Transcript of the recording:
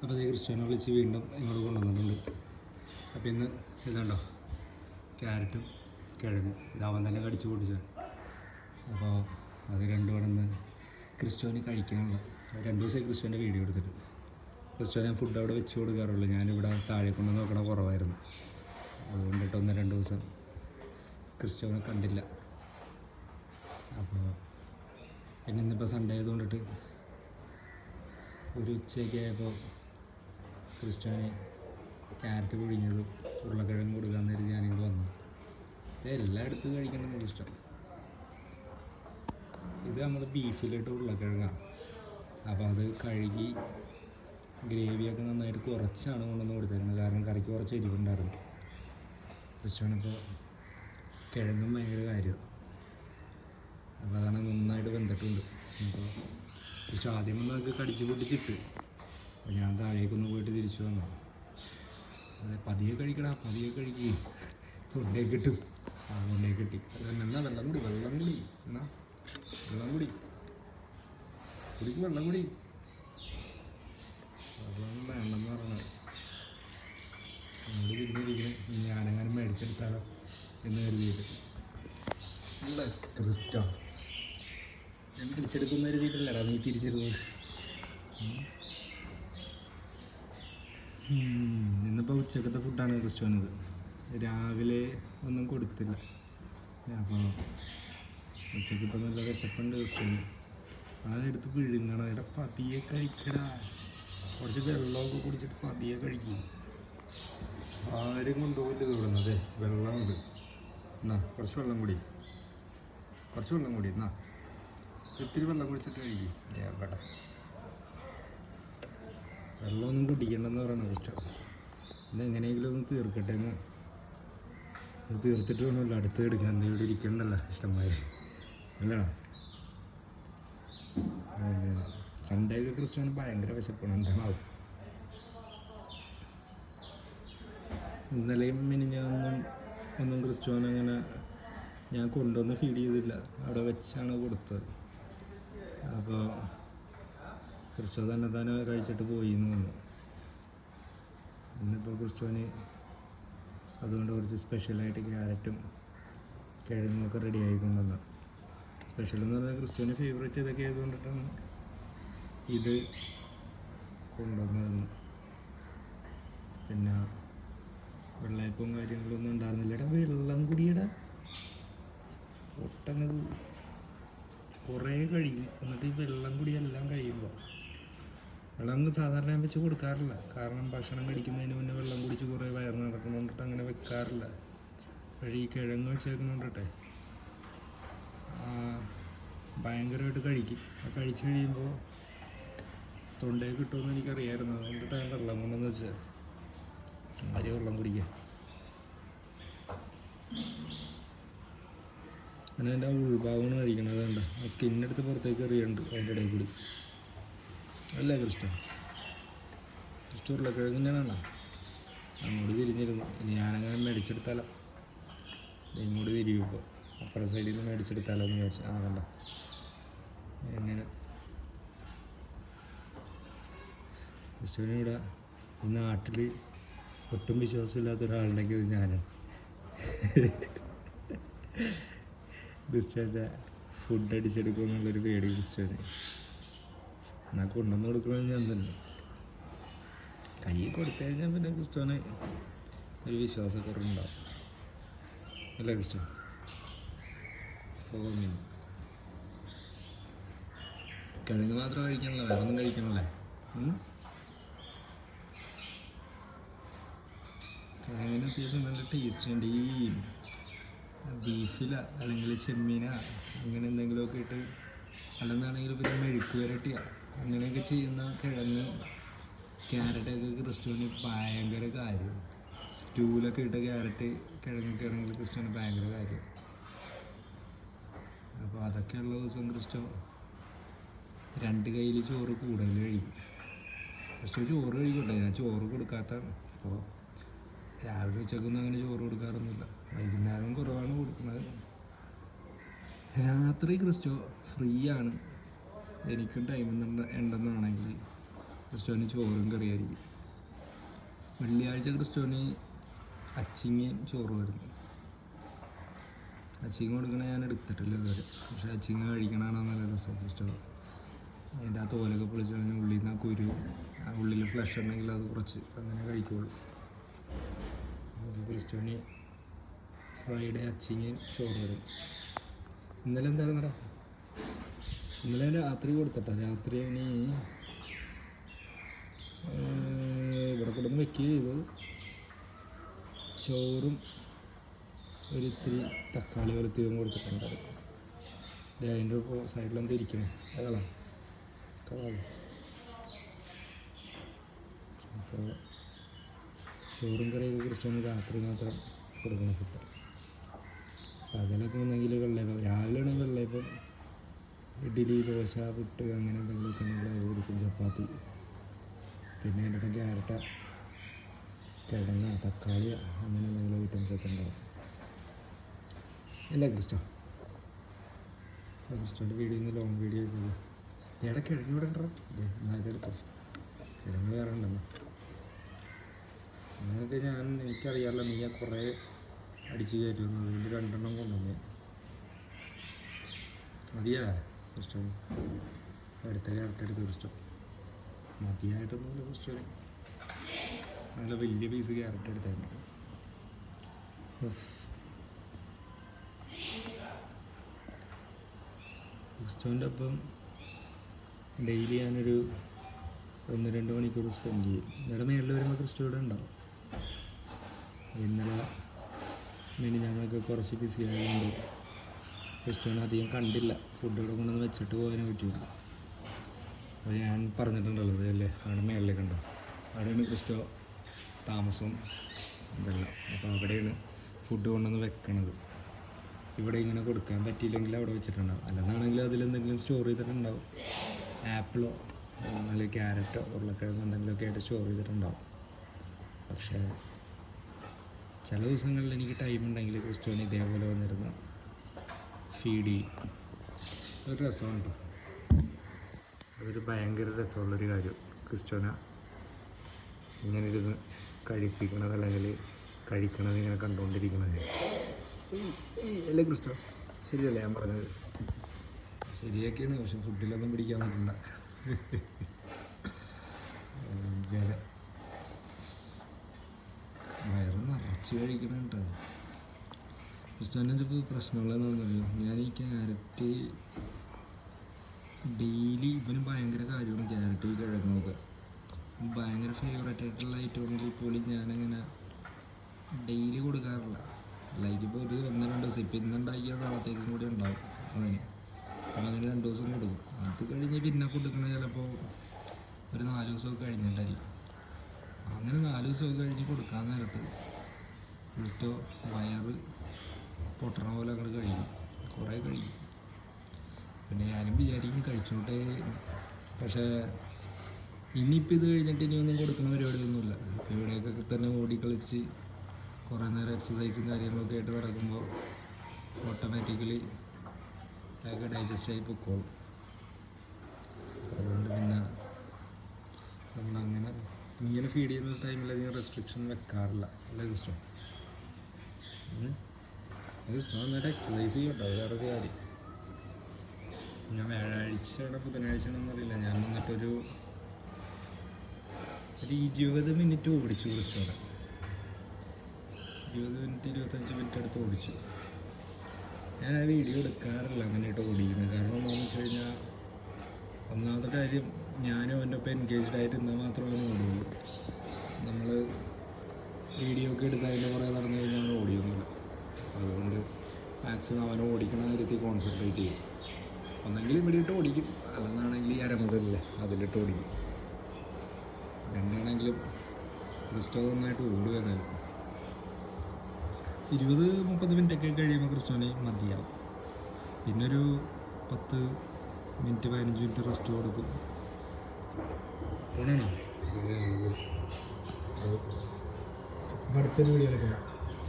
അപ്പോൾ അതേ ക്രിസ്ത്യാനോ വിളിച്ച് വീണ്ടും ഇങ്ങോട്ട് കൊണ്ടുവന്നിട്ടുണ്ട്. അപ്പോൾ ഇന്ന് ഇതുണ്ടോ? ക്യാരറ്റും കിഴങ്ങും. ഇതാവൻ തന്നെ കടിച്ചു പൊട്ടിച്ചത് അപ്പോൾ അത് രണ്ടും കൂടെ ക്രിസ്റ്റോന് കഴിക്കാനുള്ള. രണ്ട് ദിവസമായി ക്രിസ്റ്റോന്റെ വീഡിയോ എടുത്തിട്ട്. ക്രിസ്റ്റോനെ ഫുഡ് അവിടെ വെച്ച് കൊടുക്കാറുള്ളൂ. ഞാനിവിടെ താഴെ കൊണ്ട് നോക്കണ കുറവായിരുന്നു. അതുകൊണ്ടിട്ട് ഒന്ന് രണ്ട് ദിവസം ക്രിസ്റ്റോനെ കണ്ടില്ല. അപ്പോൾ പിന്നെ ഇന്നിപ്പോൾ സൺഡേ ആയതുകൊണ്ടിട്ട് ഒരു ഉച്ചയൊക്കെ ആയപ്പോൾ ക്രിസ്റ്റോന് ക്യാരറ്റ് പിഴിഞ്ഞതും ഉരുളക്കിഴങ്ങ് കൊടുക്കാൻ നേരം ഞാനിങ്ങനെ വന്നു. ഇതെല്ലാം കഴിക്കണം ഇഷ്ടം. ഇത് നമ്മൾ ബീഫിലിട്ട് ഉരുളക്കിഴങ്ങാണ്. അപ്പോൾ അത് കഴുകി ഗ്രേവിയൊക്കെ നന്നായിട്ട് കുറച്ചാണ് കൊണ്ടുവന്ന് കൊടുത്തിരുന്നത്. കാരണം കറിക്ക് കുറച്ച് എരിവുണ്ടായിരുന്നു ക്രിസ്ത്യാനിപ്പോൾ കിഴങ്ങും ഭയങ്കര കാര്യമാണ് അപ്പോൾ അതാണ് നന്നായിട്ട് വെന്തിട്ടുണ്ട്. അപ്പോൾ ക്രിസ്റ്റോ ആദ്യം നമുക്ക് കടിച്ചു പൊട്ടിച്ചിട്ട് അപ്പോൾ ഞാൻ താഴേക്കൊന്ന് പോയിട്ട് തിരിച്ചു വന്നു. അതെ പതിയെ കഴിക്കടാ പതിയെ കഴിക്കുക തൊണ്ടേ കിട്ടും ആ തൊണ്ടേ കിട്ടി എന്നാ വെള്ളം കുടി വെള്ളം കുടി. എന്നാ? വെള്ളം കുടി. കുടിക്കും വെള്ളം കുടി. വെള്ളം പറഞ്ഞത് എന്നോട് തിരിഞ്ഞിരിക്കുന്നു ഞാനെങ്ങനെ മേടിച്ചെടുത്താലോ എന്ന് കരുതിയിട്ട്. അല്ല ക്രിസ്റ്റോ? ഞാൻ പിടിച്ചെടുക്കുന്ന കരുതിയിട്ടില്ലടാ നീ തിരിച്ചിരുന്നത് ഇന്നിപ്പോൾ ഉച്ചക്കത്തെ ഫുഡാണ് ക്രിസ്റ്റോനത് രാവിലെ ഒന്നും കൊടുത്തില്ല. അപ്പോൾ ഉച്ചയ്ക്ക് ഇപ്പം നല്ല വിശപ്പുണ്ട് ക്രിസ്റ്റുവിന് അതെടുത്ത് പിഴുങ്ങണം ഇവിടെ പതിയെ കഴിക്കടാ. കുറച്ച് വെള്ളമൊക്കെ കുടിച്ചിട്ട് പതിയെ കഴിക്കും. ആരും കൊണ്ടുപോകില്ല ഇത് ഇവിടുന്ന്. അതെ വെള്ളമുണ്ട്. എന്നാ കുറച്ച് വെള്ളം കൂടി. കുറച്ച് വെള്ളം കൂടി. എന്നാ ഇത്തിരി വെള്ളം കുടിച്ചിട്ട് കഴിക്കും. എവിടെ? വെള്ളമൊന്നും കുടിക്കണ്ടെന്ന് പറയണ ഇഷ്ടം. ഇത് എങ്ങനെയെങ്കിലും ഒന്ന് തീർക്കട്ടെ എന്ന്. ഇത് തീർത്തിട്ട് വേണമല്ലോ അടുത്ത് എടുക്കാൻ എന്തെങ്കിലും ഇരിക്കണ്ടല്ലോ ഇഷ്ടംമാതിരി അല്ലടാ. സൺഡേ ക്രിസ്ത്യാനി ഭയങ്കര വിശപ്പാണ്. എന്താണാവും? ഇന്നലെയും മിനിഞ്ഞൊന്നും ഒന്നും ക്രിസ്ത്യാൻ അങ്ങനെ ഞാൻ കൊണ്ടുവന്ന് ഫീഡ് ചെയ്തില്ല. അവിടെ വെച്ചാണ് കൊടുത്തത്. അപ്പോൾ ക്രിസ്റ്റോ തന്നെ തന്നെ കഴിച്ചിട്ട് പോയി എന്ന് പറഞ്ഞു ഇന്നിപ്പോൾ ക്രിസ്റ്റോന് അതുകൊണ്ട് കുറച്ച് സ്പെഷ്യലായിട്ട് ക്യാരറ്റും കിഴങ്ങും ഒക്കെ റെഡി ആയിക്കൊണ്ടുവന്ന സ്പെഷ്യൽ എന്ന് പറഞ്ഞാൽ ക്രിസ്റ്റോന് ഫേവറേറ്റ് ഇതൊക്കെ ആയതുകൊണ്ടിട്ടാണ് ഇത് കൊണ്ടുവന്നതെന്ന്. പിന്നെ വെള്ളയപ്പവും കാര്യങ്ങളൊന്നും ഉണ്ടായിരുന്നില്ല വെള്ളം കുടിയടാ. ഒട്ടനത് കുറേ കഴിയും. എന്നിട്ട് ഈ വെള്ളം കുടിയെല്ലാം കഴിയുമ്പോൾ വെള്ളം സാധാരണ ഞാൻ വെച്ച് കൊടുക്കാറില്ല. കാരണം ഭക്ഷണം കഴിക്കുന്നതിന് മുന്നേ വെള്ളം കുടിച്ച് കുറേ വയറ് നടക്കുന്നുണ്ടിട്ട് അങ്ങനെ വെക്കാറില്ല. വഴി ഈ കിഴങ്ങ് വെച്ചേക്കുന്നുണ്ടിട്ടെ ഭയങ്കരമായിട്ട് കഴിക്കും. ആ കഴിച്ച് കഴിയുമ്പോൾ തൊണ്ടയിൽ കിട്ടുമെന്ന് എനിക്കറിയായിരുന്നു. അതുകൊണ്ടിട്ട് ഞാൻ വെള്ളം കൊണ്ടെന്ന് വെച്ചാൽ ആരും വെള്ളം കുടിക്കുക അങ്ങനെ എന്റെ ഉൾഭാഗമാണ് കഴിക്കണത് കണ്ട? ആ സ്കിന്നെടുത്ത് പുറത്തേക്ക് എറിയുന്നുണ്ട് ഇടയിൽ കൂടി. അല്ലേ കൃഷ്ണ ഉരുളക്കിഴങ്ങ് തന്നെയാണോ അങ്ങോട്ട് തിരിഞ്ഞിരുന്നു. ഇനി ഞാനങ്ങനെ മേടിച്ചെടുത്താലോ? ഇങ്ങോട്ട് തിരിയും ഇപ്പോൾ അപ്പുറം സൈഡിൽ നിന്ന് മേടിച്ചെടുത്താലോ എന്ന് വിചാരിച്ചു. ആ കണ്ട? എങ്ങനെ? ഇവിടെ ഈ നാട്ടിൽ ഒട്ടും വിശ്വാസമില്ലാത്ത ഒരാളുണ്ടെങ്കിൽ ഇത് ഞാനാണ് ക്രിസ്റ്റോന്റെ ഫുഡ് അടിച്ചെടുക്കും എന്നുള്ളൊരു പേടി ക്രിസ്റ്റോന് എന്നാൽ കൊണ്ടുവന്ന് കൊടുക്കണമെന്ന് ഞാൻ തന്നെ. കൈ കൊടുത്തു കഴിഞ്ഞാൽ പിന്നെ ക്രിസ്റ്റോന് ഒരു വിശ്വാസക്കുറവുണ്ടാവും. അല്ലേ ക്രിസ്ത്യൻ ഫോർ കിഴങ്ങ് മാത്രം കഴിക്കണല്ലോ? വേറെ ഒന്നും കഴിക്കണല്ലേ? കിഴങ്ങിന് അത്യാവശ്യം നല്ല ടേസ്റ്റ് ഉണ്ട്. ഈ ബീഫില അല്ലെങ്കിൽ ചെമ്മീന അങ്ങനെ എന്തെങ്കിലുമൊക്കെ ഇട്ട് അല്ലെന്നാണെങ്കിൽ പിന്നെ മെഴുക്ക് വരട്ടിയ അങ്ങനെയൊക്കെ ചെയ്യുന്ന കിഴങ്ങ് ക്യാരറ്റൊക്കെ ക്രിസ്തുവിന് ഭയങ്കര കാര്യം. സ്റ്റൂലൊക്കെ ഇട്ട ക്യാരറ്റ് കിഴങ്ങൊക്കെ ആണെങ്കിൽ ക്രിസ്തുവിന് ഭയങ്കര കാര്യം. അപ്പോൾ അതൊക്കെയുള്ള ദിവസം ക്രിസ്റ്റോ രണ്ട് കയ്യിൽ ചോറ് കൂടുതൽ കഴിക്കും. ക്രിസ്റ്റോ ചോറ് കഴിക്കട്ടെ ഞാൻ ചോറ് കൊടുക്കാത്തതാണ്. അപ്പോൾ രാവിലെ ഉച്ചക്കൊന്നും അങ്ങനെ ചോറ് കൊടുക്കാറൊന്നുമില്ല. വൈകുന്നേരം കുറവാണ് കൊടുക്കുന്നത്. രാത്രി ക്രിസ്റ്റോ ഫ്രീ ആണ്. എനിക്കും ടൈം ഉണ്ടെന്നാണെങ്കിൽ ക്രിസ്റ്റോന് ചോറും കറിയായിരിക്കും. വെള്ളിയാഴ്ച ക്രിസ്റ്റോന് അച്ചിങ്ങയും ചോറും വരുന്നു. അച്ചിങ്ങ കൊടുക്കണ ഞാൻ എടുത്തിട്ടില്ല ഇതുവരെ. പക്ഷേ അച്ചിങ്ങ കഴിക്കണതാണ് നല്ല രസം ക്രിസ്റ്റോ അതിന്റെ ആ തോലൊക്കെ പൊളിച്ച് അതിന് ഉള്ളിൽ നിന്ന് ആ കുരു ആ ഉള്ളിൽ ഫ്ലഷ് ഉണ്ടെങ്കിൽ അത് കുറച്ച് അങ്ങനെ കഴിക്കുള്ളൂ. ക്രിസ്ത്യാനി ഫ്രൈഡേ അച്ചിങ്ങയും ചോറ് വരും. ഇന്നലെ എന്തായിരുന്നടാ ഇന്നലെ രാത്രി കൊടുത്തിട്ടാ. രാത്രി ഇനി ഇവിടെ കൊടുന്ന് വെക്കുകയും ചെയ്തു. ചോറും ഒരു ഇത്തിരി തക്കാളി വെളുത്തിയതും കൊടുത്തിട്ടുണ്ട് ദേ അതിന്റെ സൈഡിലെന്ത് ഇരിക്കണം. അതാ കളാണ് അപ്പോൾ ചോറും കറിയൊക്കെ കുറിച്ചൊന്ന് രാത്രി മാത്രം കൊടുക്കുന്ന ഫുഡ് പകലൊക്കെ ഒന്നെങ്കിൽ വെള്ളയപ്പം. രാവിലെ ആണെങ്കിൽ വെള്ളയപ്പം ഇഡ്ഡലി ദോശ പുട്ട് അങ്ങനെ എന്തെങ്കിലുമൊക്കെ ഉണ്ടെങ്കിൽ കൊടുക്കും. ചപ്പാത്തി. പിന്നെ അതിനൊക്കെ ചേരട്ട കിഴങ്ങ തക്കാളി അങ്ങനെ എന്തെങ്കിലും ഐറ്റംസ് ഒക്കെ ഉണ്ടാവും. അല്ലേ ക്രിസ്റ്റോ? ക്രിസ്റ്റോന്റെ വീഡിയോ നിന്ന് ലോങ് വീഡിയോ പോകും ഇട കിഴങ്ങ് ഇവിടെ ഉണ്ടോ ഇല്ലേ എന്നാൽ കിഴങ്ങ് വേറെ ഉണ്ടെന്ന് അങ്ങനെയൊക്കെ ഞാൻ എനിക്കറിയാമല്ലോ നീ ഞാൻ കുറേ അടിച്ചു കയറ്റുന്നു അതുകൊണ്ട് രണ്ടെണ്ണം കൊണ്ടുവന്നേ. മതിയാ? ക്രിസ്റ്റോ അടുത്ത ക്യാരറ്റ് എടുത്ത് ക്രിസ്റ്റോ മതിയായിട്ടൊന്നുമില്ല ക്രിസ്റ്റോന് നല്ല വലിയ പീസ് ക്യാരറ്റ് എടുത്തായിരുന്നു. ക്രിസ്റ്റോന്റെ ഒപ്പം ഡെയിലി ഞാനൊരു ഒന്ന് രണ്ട് മണിക്കൂർ സ്പെൻഡ് ചെയ്യും. ഇവിടെ മേളിൽ വരുമ്പോൾ ക്രിസ്റ്റോ ഉണ്ടാവും. ഇന്നലെ മിനി ഞങ്ങൾക്ക് കുറച്ച് ബിസി ആയതുകൊണ്ട് ക്രിസ്റ്റോനെ അധികം കണ്ടില്ല. ഫുഡ് ഇവിടെ കൊണ്ടുവന്ന് വെച്ചിട്ട് പോകാൻ പറ്റില്ല അപ്പോൾ ഞാൻ പറഞ്ഞിട്ടുണ്ടല്ലോ അല്ലേ? അവിടെ മേളിലേക്ക് ഉണ്ടോ അവിടെയാണ് ക്രിസ്റ്റോ താമസവും ഇതെല്ലാം. അപ്പോൾ അവിടെയാണ് ഫുഡ് കൊണ്ടുവന്ന് വെക്കണത്. ഇവിടെ ഇങ്ങനെ കൊടുക്കാൻ പറ്റിയില്ലെങ്കിൽ അവിടെ വെച്ചിട്ടുണ്ടാവും. അല്ലെന്നാണെങ്കിൽ അതിലെന്തെങ്കിലും സ്റ്റോർ ചെയ്തിട്ടുണ്ടാവും. ആപ്പിളോ അല്ലെങ്കിൽ ക്യാരറ്റോ ഉരുളക്കിഴങ്ങോ എന്തെങ്കിലുമൊക്കെ ആയിട്ട് സ്റ്റോർ ചെയ്തിട്ടുണ്ടാവും. പക്ഷേ ചില ദിവസങ്ങളിൽ എനിക്ക് ടൈം ഉണ്ടെങ്കിൽ ക്രിസ്റ്റോന് ഇതേപോലെ വന്നിരുന്ന്. ഫീഡ് ചെയ്യും ഒരു രസമുണ്ട്. ഒരു ഭയങ്കര രസമുള്ളൊരു കാര്യം. ക്രിസ്റ്റോന ഇങ്ങനെ ഇരുന്ന് കഴിപ്പിക്കണത് അല്ലെങ്കിൽ കഴിക്കണത് ഇങ്ങനെ കണ്ടുകൊണ്ടിരിക്കണത് അല്ലേ ക്രിസ്റ്റോ ശരിയല്ലേ ഞാൻ പറഞ്ഞത്? ശരിയൊക്കെയാണ് പക്ഷെ ഫുഡിലൊന്നും പിടിക്കാൻ പറ്റില്ല. വയറ് നിറച്ച് കഴിക്കണം ക്രിസ്റ്റോന്റെ ഇപ്പോൾ പ്രശ്നമുള്ളതെന്നറിയോ ഞാൻ ഈ ക്യാരറ്റ് ഡെയിലി ഇവന് ഭയങ്കര കാര്യമാണ് ക്യാരറ്റ് കിഴങ്ങൊക്കെ. ഭയങ്കര ഫേവറേറ്റ് ആയിട്ടുള്ള ഐറ്റമാണെങ്കിൽ പോലും ഞാനങ്ങനെ ഡെയിലി കൊടുക്കാറില്ല. ലൈക്ക് ഇപ്പോൾ ഒരു ഒന്ന് രണ്ട് ദിവസം. ഇപ്പം ഇന്നുണ്ടാക്കിയ നാളത്തേക്കും കൂടി ഉണ്ടാവും അതിന് അപ്പം അങ്ങനെ രണ്ട് ദിവസം കൊടുക്കും. അത് കഴിഞ്ഞ് പിന്നെ കൊടുക്കണ ചിലപ്പോൾ ഒരു നാല് ദിവസമൊക്കെ കഴിഞ്ഞിട്ടായിരിക്കും. അങ്ങനെ നാല് ദിവസമൊക്കെ കഴിഞ്ഞ് കൊടുക്കാൻ നേരത്ത്. ജസ്റ്റോ വയറ് പൊട്ടണ പോലെ അങ്ങോട്ട് കഴിയും കുറേ കഴിയും പിന്നെ ഞാനും വിചാരിക്കും കഴിച്ചോട്ടെ പക്ഷേ ഇനിയിപ്പോൾ ഇത് കഴിഞ്ഞിട്ട് ഇനിയൊന്നും കൊടുക്കുന്ന പരിപാടിയൊന്നുമില്ല. ഇപ്പോൾ ഇവിടേക്കൊക്കെ തന്നെ ഓടി കളിച്ച് കുറേ നേരം എക്സസൈസും കാര്യങ്ങളൊക്കെ ആയിട്ട് നടക്കുമ്പോൾ ഓട്ടോമാറ്റിക്കലി അതൊക്കെ ഡൈജസ്റ്റ് ആയി പൊക്കോളും. അതുകൊണ്ട് പിന്നെ നമ്മളങ്ങനെ ഇങ്ങനെ ഫീഡ് ചെയ്യുന്ന ടൈമിൽ അധികം റെസ്ട്രിക്ഷൻ വെക്കാറില്ല. അല്ലേ ഇഷ്ടം നന്നായിട്ട് എക്സസൈസ് ചെയ്യട്ടോ വേറെ കാര്യം. ഞാൻ വ്യാഴാഴ്ചയാണോ ബുധനാഴ്ചയാണോ അറിയില്ല. ഞാൻ വന്നിട്ടൊരു ഒരു ഇരുപത് മിനിറ്റ് ഓടിച്ചു കുറച്ചുകൂടെ ഇരുപത് മിനിറ്റ് ഇരുപത്തഞ്ച് മിനിറ്റ് അടുത്ത് ഓടിച്ചു. ഞാൻ ആ വീഡിയോ എടുക്കാറില്ല അങ്ങനെയായിട്ട് ഓടിക്കുന്നത്. കാരണം എന്താണെന്ന് വെച്ച് കഴിഞ്ഞാൽ ഒന്നാമത്തെ കാര്യം ഞാനും അവന്റെ ഒപ്പം എൻഗേജ്ഡ് ആയിട്ട് ഇരുന്നാൽ മാത്രമേ ഓടുകയുള്ളൂ നമ്മൾ വീഡിയോ ഒക്കെ എടുത്ത് അതിന്റെ കുറേ നടന്നു കഴിഞ്ഞാൽ ഓടിയൊന്നുമില്ല അതുകൊണ്ട് മാക്സിമം അവനെ ഓടിക്കണ കാര്യത്തിൽ കോൺസെൻട്രേറ്റ് ചെയ്യും. ഒന്നെങ്കിൽ ഇവിടെ ഇട്ട് ഓടിക്കും. അല്ലെന്നാണെങ്കിൽ ഈ അരമുതലില്ലേ അതിലിട്ട് ഓടിക്കും. രണ്ടാണെങ്കിലും ക്രിസ്റ്റോ നന്നായിട്ട് ഓടുക എന്നാലും ഇരുപത് മുപ്പത് മിനിറ്റൊക്കെ കഴിയുമ്പോൾ ക്രിസ്റ്റോന് മതിയാവും. പിന്നൊരു പത്ത് മിനിറ്റ് പതിനഞ്ച് മിനിറ്റ് റെസ്റ്റ് കൊടുക്കും. ഊണാണോ അടുത്തൊരു വീഡിയോയിലൊക്കെ